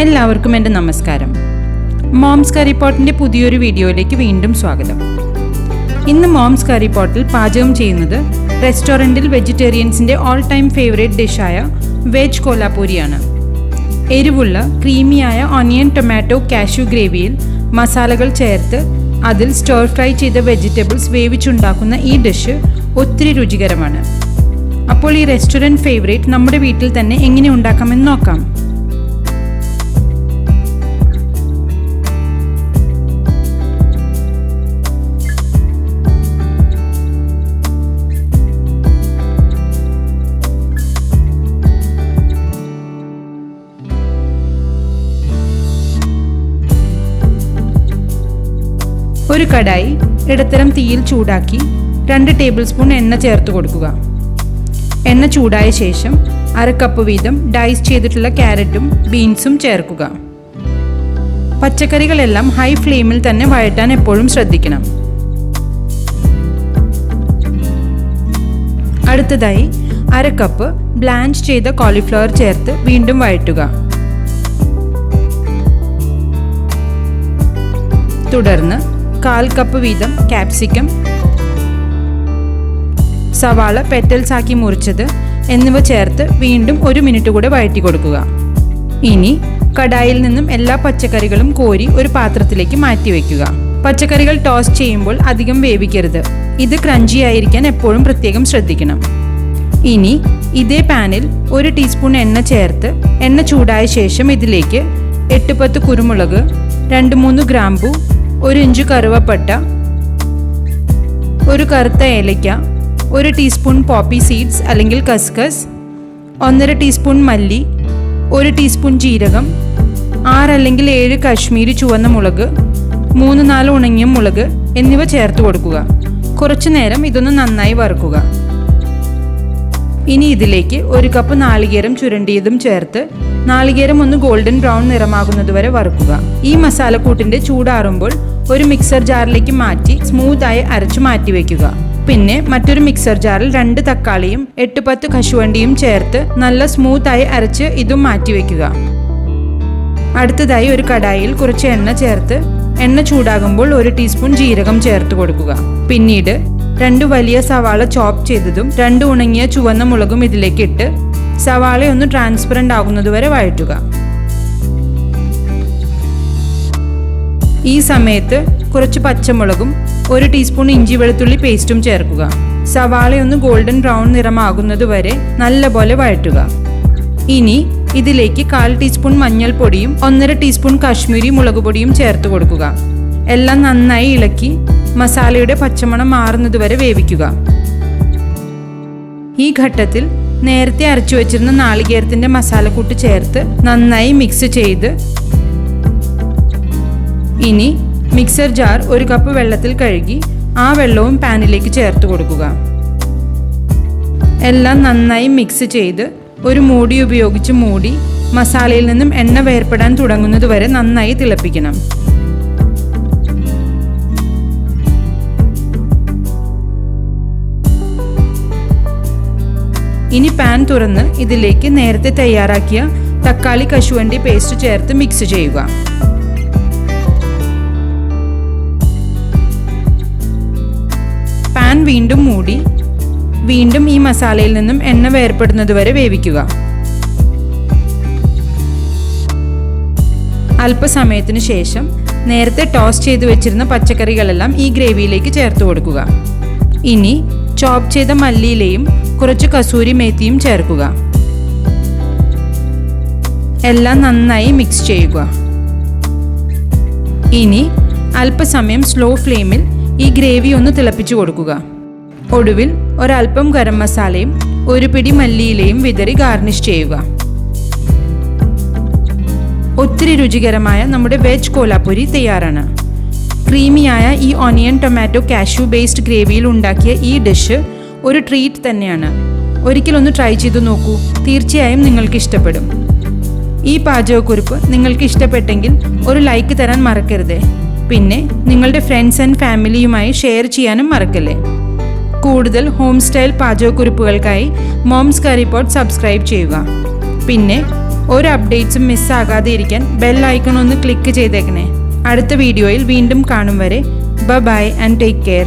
എല്ലാവർക്കും എന്റെ നമസ്കാരം. മോംസ് കറി പോട്ടിന്റെ പുതിയൊരു വീഡിയോയിലേക്ക് വീണ്ടും സ്വാഗതം. ഇന്ന് മോംസ് കറി പോട്ടിൽ പാചകം ചെയ്യുന്നത് റെസ്റ്റോറന്റിൽ വെജിറ്റേറിയൻസിന്റെ ഓൾ ടൈം ഫേവറേറ്റ് ഡിഷായ വെജ് കോലാപൂരിയാണ് എരിവുള്ള ക്രീമിയായ ഓണിയൻ ടൊമാറ്റോ കാഷ്യൂ ഗ്രേവിയിൽ മസാലകൾ ചേർത്ത് അതിൽ സ്റ്റോർ ഫ്രൈ ചെയ്ത വെജിറ്റബിൾസ് വേവിച്ചുണ്ടാക്കുന്ന ഈ ഡിഷ് ഒത്തിരി രുചികരമാണ്. അപ്പോൾ ഈ റെസ്റ്റോറന്റ് ഫേവറേറ്റ് നമ്മുടെ വീട്ടിൽ തന്നെ എങ്ങനെ ഉണ്ടാക്കാമെന്ന് നോക്കാം. ഒരു കടായി ഇടത്തരം തീയിൽ ചൂടാക്കി രണ്ട് ടേബിൾ സ്പൂൺ എണ്ണ ചേർത്ത് കൊടുക്കുക. എണ്ണ ചൂടായ ശേഷം അര കപ്പ് വീതം ഡൈസ് ചെയ്തിട്ടുള്ള ക്യാരറ്റും ബീൻസും ചേർക്കുക. പച്ചക്കറികളെല്ലാം ഹൈ ഫ്ലെയിമിൽ തന്നെ വഴറ്റാൻ എപ്പോഴും ശ്രദ്ധിക്കണം. അടുത്തതായി അര കപ്പ് ബ്ലാഞ്ച് ചെയ്ത കോളിഫ്ലവർ ചേർത്ത് വീണ്ടും വഴറ്റുക. തുടർന്ന് കാൽ കപ്പ് വീതം കാപ്സിക്കം സവാള പെറ്റൽസ് ആക്കി മുറിച്ചത് എന്നിവ ചേർത്ത് വീണ്ടും ഒരു മിനിറ്റ് കൂടെ വഴറ്റി കൊടുക്കുക. ഇനി കടായിൽ നിന്നും എല്ലാ പച്ചക്കറികളും കോരി ഒരു പാത്രത്തിലേക്ക് മാറ്റി വയ്ക്കുക പച്ചക്കറികൾ ടോസ് ചെയ്യുമ്പോൾ അധികം വേവിക്കരുത്. ഇത് ക്രഞ്ചി ആയിരിക്കാൻ എപ്പോഴും പ്രത്യേകം ശ്രദ്ധിക്കണം. ഇനി ഇതേ പാനിൽ ഒരു ടീസ്പൂൺ എണ്ണ ചേർത്ത് എണ്ണ ചൂടായ ശേഷം ഇതിലേക്ക് എട്ട് പത്ത് കുരുമുളക് രണ്ട് മൂന്ന് ഗ്രാമ്പു ഒരു ഇഞ്ച് കറുവപ്പട്ട ഒരു കറുത്ത ഏലയ്ക്ക ഒരു ടീസ്പൂൺ പോപ്പി സീഡ്സ് അല്ലെങ്കിൽ കസ്കസ് ഒന്നര ടീസ്പൂൺ മല്ലി ഒരു ടീസ്പൂൺ ജീരകം ആറ് അല്ലെങ്കിൽ ഏഴ് കാശ്മീരി ചുവന്ന മുളക് മൂന്ന് നാല് ഉണങ്ങിയ മുളക് എന്നിവ ചേർത്ത് കൊടുക്കുക. കുറച്ചു നേരം ഇതൊന്ന് നന്നായി വറുക്കുക. ഇനി ഇതിലേക്ക് ഒരു കപ്പ് നാളികേരം ചുരണ്ടിയതും ചേർത്ത് നാളികേരം ഒന്ന് ഗോൾഡൻ ബ്രൗൺ നിറമാകുന്നതുവരെ വറുക്കുക. ഈ മസാലക്കൂട്ടിന്റെ ചൂടാറുമ്പോൾ ഒരു മിക്സർ ജാറിലേക്ക് മാറ്റി സ്മൂത്തായി അരച്ചു മാറ്റി വെക്കുക. പിന്നെ മറ്റൊരു മിക്സർ ജാറിൽ രണ്ട് തക്കാളിയും എട്ട് പത്ത് കശുവണ്ടിയും ചേർത്ത് നല്ല സ്മൂത്തായി അരച്ച് ഇതും മാറ്റി വെക്കുക. അടുത്തതായി ഒരു കടായിൽ കുറച്ച് എണ്ണ ചേർത്ത് എണ്ണ ചൂടാകുമ്പോൾ ഒരു ടീസ്പൂൺ ജീരകം ചേർത്ത് കൊടുക്കുക. പിന്നീട് രണ്ട് വലിയ സവാള ചോപ്പ് ചെയ്തതും രണ്ട് ഉണങ്ങിയ ചുവന്ന മുളകും ഇതിലേക്ക് ഇട്ട് സവാള ഒന്ന് ട്രാൻസ്പെറന്റ് ആകുന്നതുവരെ വഴറ്റുക. ഈ സമയത്ത് കുറച്ച് പച്ചമുളകും ഒരു ടീസ്പൂൺ ഇഞ്ചി വെളുത്തുള്ളി പേസ്റ്റും ചേർക്കുക. സവാള ഒന്ന് ഗോൾഡൻ ബ്രൗൺ നിറമാകുന്നതുവരെ നല്ലപോലെ വഴറ്റുക. ഇനി ഇതിലേക്ക് കാൽ ടീസ്പൂൺ മഞ്ഞൾപ്പൊടിയും ഒന്നര ടീസ്പൂൺ കാശ്മീരി മുളക് പൊടിയും ചേർത്ത് കൊടുക്കുക. എല്ലാം നന്നായി ഇളക്കി മസാലയുടെ പച്ചമണം മാറുന്നതുവരെ വേവിക്കുക. ഈ ഘട്ടത്തിൽ നേരത്തെ അരച്ചു വെച്ചിരുന്ന നാളികേരത്തിന്റെ മസാലക്കൂട്ട് ചേർത്ത് നന്നായി മിക്സ് ചെയ്ത് ഇനി മിക്സർ ജാർ ഒരു കപ്പ് വെള്ളത്തിൽ കഴുകി ആ വെള്ളവും പാനിലേക്ക് ചേർത്ത് കൊടുക്കുക. എല്ലാം നന്നായി മിക്സ് ചെയ്ത് ഒരു മൂടി ഉപയോഗിച്ച് മൂടി മസാലയിൽ നിന്നും എണ്ണ വേർപ്പെടാൻ തുടങ്ങുന്നത് വരെ നന്നായി തിളപ്പിക്കണം. ഇനി പാൻ തുറന്ന് ഇതിലേക്ക് നേരത്തെ തയ്യാറാക്കിയ തക്കാളി കശുവണ്ടി പേസ്റ്റ് ചേർത്ത് മിക്സ് ചെയ്യുക. പാൻ വീണ്ടും മൂടി വീണ്ടും ഈ മസാലയിൽ നിന്നും എണ്ണ വേർപ്പെടുന്നതുവരെ വേവിക്കുക. അല്പസമയത്തിന് ശേഷം നേരത്തെ ടോസ് ചെയ്ത് വെച്ചിരുന്ന പച്ചക്കറികളെല്ലാം ഈ ഗ്രേവിയിലേക്ക് ചേർത്ത് കൊടുക്കുക. ഇനി ചോപ്പ് ചെയ്ത മല്ലിയിലയും കുറച്ച് കസൂരി മേത്തിയും ചേർക്കുക. എല്ലാം നന്നായി മിക്സ് ചെയ്യുക. ഇനി അല്പസമയം സ്ലോ ഫ്ലെയിമിൽ ഈ ഗ്രേവി ഒന്ന് തിളപ്പിച്ചു കൊടുക്കുക. ഒടുവിൽ ഒരൽപ്പം ഗരം മസാലയും ഒരു പിടി മല്ലിയിലയും വിതറി ഗാർണിഷ് ചെയ്യുക. ഒത്തിരി രുചികരമായ നമ്മുടെ വെജ് കോലാപ്പുരി തയ്യാറാണ്. ക്രീമിയായ ഈ ഓണിയൻ ടൊമാറ്റോ കാഷ്യൂ ബേസ്ഡ് ഗ്രേവിയിൽ ഉണ്ടാക്കിയ ഈ ഡിഷ് ഒരു ട്രീറ്റ് തന്നെയാണ്. ഒരിക്കലൊന്ന് ട്രൈ ചെയ്തു നോക്കൂ. തീർച്ചയായും നിങ്ങൾക്ക് ഇഷ്ടപ്പെടും. ഈ പാചകക്കുറിപ്പ് നിങ്ങൾക്ക് ഇഷ്ടപ്പെട്ടെങ്കിൽ ഒരു ലൈക്ക് തരാൻ മറക്കരുതേ. പിന്നെ നിങ്ങളുടെ ഫ്രണ്ട്സ് ആൻഡ് ഫാമിലിയുമായി ഷെയർ ചെയ്യാനും മറക്കല്ലേ. കൂടുതൽ ഹോം സ്റ്റൈൽ പാചകക്കുറിപ്പുകൾക്കായി മോംസ് കറി പോട്ട് സബ്സ്ക്രൈബ് ചെയ്യുക. പിന്നെ ഒരു അപ്ഡേറ്റ്സും മിസ്സാകാതെ ഇരിക്കാൻ ബെൽ ഐക്കൺ ഒന്ന് ക്ലിക്ക് ചെയ്തേക്കണേ. അടുത്ത വീഡിയോയിൽ വീണ്ടും കാണും വരെ. ബ ബൈ ആൻഡ് ടേക്ക് കെയർ